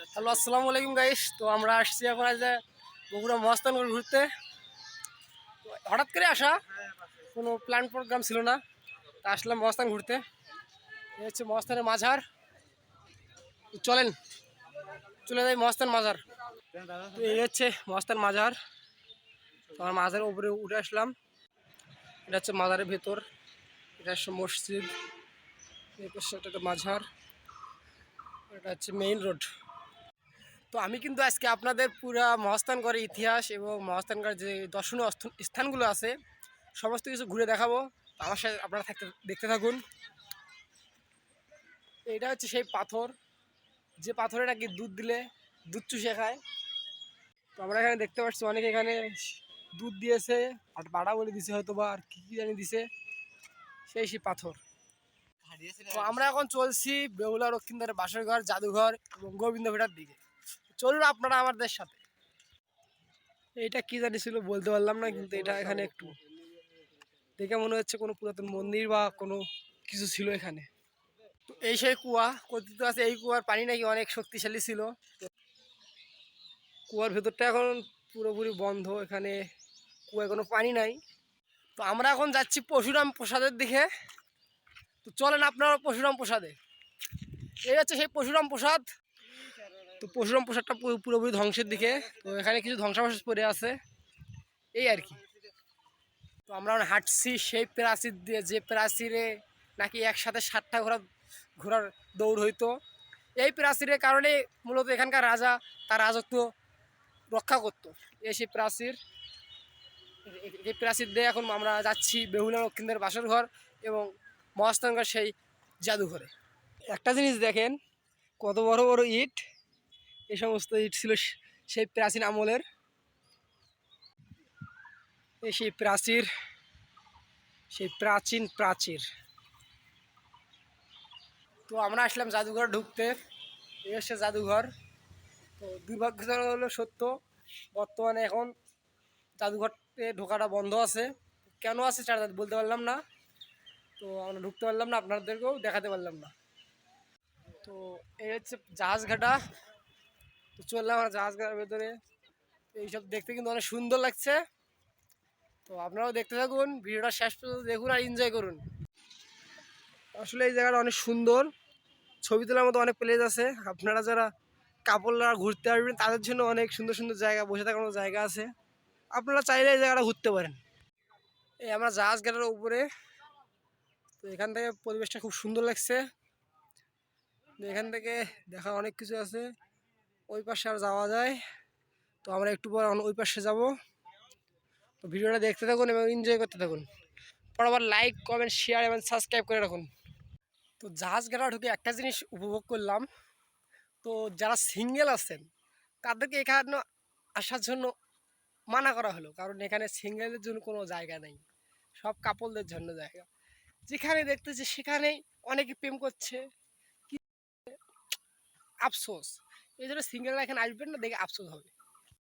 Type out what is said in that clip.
Hello, আসসালামু আলাইকুম guys তো আমরা আসছি এখন আজ বগুড়া মহাস্থানগর ঘুরতে। হঠাৎ করে আসা, কোনো প্ল্যান প্রোগ্রাম ছিল না। তা আসলাম মহাস্থান ঘুরতে। এই হচ্ছে মহাস্থানের মাঝার। চলেন, চলে যাই মহাস্থান মাঝার। তো এই হচ্ছে মহাস্থান মাঝার। তো আমার মাঝারের উপরে উঠে আসলাম। এটা হচ্ছে মাজারের ভেতর। এটা হচ্ছে মসজিদ। একটা মাঝার। এটা হচ্ছে মেইন রোড তো আমি কিন্তু আজকে আপনাদের পুরা মহাস্থানগড়ের ইতিহাস এবং মহাস্থানগড় যে দর্শনীয় স্থানগুলো আছে, সমস্ত কিছু ঘুরে দেখাবো। আমার সাথে আপনারা থাকতে, দেখতে থাকুন। এটা হচ্ছে সেই পাথর। যে পাথরে নাকি দুধ দিলে দুধ চুষে খায়। তো আমরা এখানে দেখতে পাচ্ছি অনেকে এখানে দুধ দিয়েছে, আর বাড়া বলে দিছে হয়তো বা আর কী কী জানি দিছে। সেই সেই পাথর। তো আমরা এখন চলছি বেহুলা রক্ষিন্দারের বাসর ঘর, জাদুঘর এবং গোবিন্দ ভেটার দিকে। চলুন আপনারা আমাদের সাথে। এটা কি জানি ছিল বলতে পারলাম না কিন্তু এটা এখানে একটু দেখে মনে হচ্ছে কোনো পুরাতন মন্দির বা কোনো কিছু ছিল এখানে। তো এই সেই কুয়া কথিত আছে এই কুয়ার পানি নাকি অনেক শক্তিশালী ছিল। কুয়ার ভেতরটা এখন পুরোপুরি বন্ধ এখানে কুয়ায় কোনো পানি নাই। তো আমরা এখন যাচ্ছি পরশুরাম প্রসাদের দিকে। তো চলেন আপনারা পরশুরাম প্রসাদে। এই হচ্ছে সেই পরশুরাম প্রসাদ। তো পরশুরাম প্রসাদটা পুরো- পুরোপুরি ধ্বংসের দিকে। তো এখানে কিছু ধ্বংসাবশেষ পড়ে আছে। এই আর কি। তো আমরা হাঁটছি সেই প্রাচীর দিয়ে, যে প্রাচীরে নাকি একসাথে ষাটটা ঘোড়া ঘোড়ার দৌড় হইতো। এই প্রাচীরের কারণে মূলত এখানকার রাজা তার রাজত্ব রক্ষা করতো। এই সেই প্রাচীর, এই প্রাচীর দিয়ে এখন আমরা যাচ্ছি বেহুলা লক্ষ্মীদের বাসর ঘর এবং মহাস্থানগর সেই জাদুঘরে। একটা জিনিস দেখেন, কত বড় বড় ইট এই সমস্ত ইট ছিল সেই প্রাচীন আমলের। এই সেই প্রাচীর সেই প্রাচীন প্রাচীর। তো আমরা আসলাম জাদুঘর ঢুকতে। এই হচ্ছে জাদুঘর। তো দুর্ভাগ্যজনক হলো সত্য, বর্তমানে এখন জাদুঘরতে ঢোকাটা বন্ধ আছে। কেন আছে সেটা বলতে পারলাম না। তো আমরা ঢুকতে পারলাম না, আপনাদেরকেও দেখাতে পারলাম না। তো এই হচ্ছে জাহাজ ঘাটা চললাম আমরা জাহাজ ঘাটার ভেতরে এইসব দেখতে কিন্তু অনেক সুন্দর লাগছে। তো আপনারাও দেখতে থাকুন, ভিডিওটা শেষ পর্যন্ত দেখুন আর এনজয় করুন। আসলে এই জায়গাটা অনেক সুন্দর। ছবি তোলার মতো অনেক প্লেস আছে। আপনারা যারা কাপড়রা ঘুরতে আসবেন, তাদের জন্য অনেক সুন্দর সুন্দর জায়গা, বসে থাকার মতো জায়গা আছে। আপনারা চাইলে এই জায়গাটা ঘুরতে পারেন। এই আমরা জাহাজ ঘাটের উপরে। তো এখান থেকে পরিবেশটা খুব সুন্দর লাগছে। এখান থেকে দেখা অনেক কিছু আছে। ওই পাশে আর যাওয়া যায়। তো আমরা একটু পর এখন ওই পাশে যাব। তো ভিডিওটা দেখতে থাকুন এবং এনজয় করতে থাকুন। পর আবার লাইক কমেন্ট শেয়ার এবং সাবস্ক্রাইব করে রাখুন। তো জাহাজ ঘাটা ঢুকে একটা জিনিস উপভোগ করলাম। তো যারা সিঙ্গেল আছেন, তাদেরকে এখানে আসার জন্য মানা করা হলো। কারণ এখানে সিঙ্গেলের জন্য কোনো জায়গা নেই। সব কাপলদের জন্য জায়গা। যেখানে দেখতেছি সেখানেই অনেকে প্রেম করছে। কি আফসোস। এই জন্য সিঙ্গেলরা এখানে আসবেন না দেখে আফসোস হবে।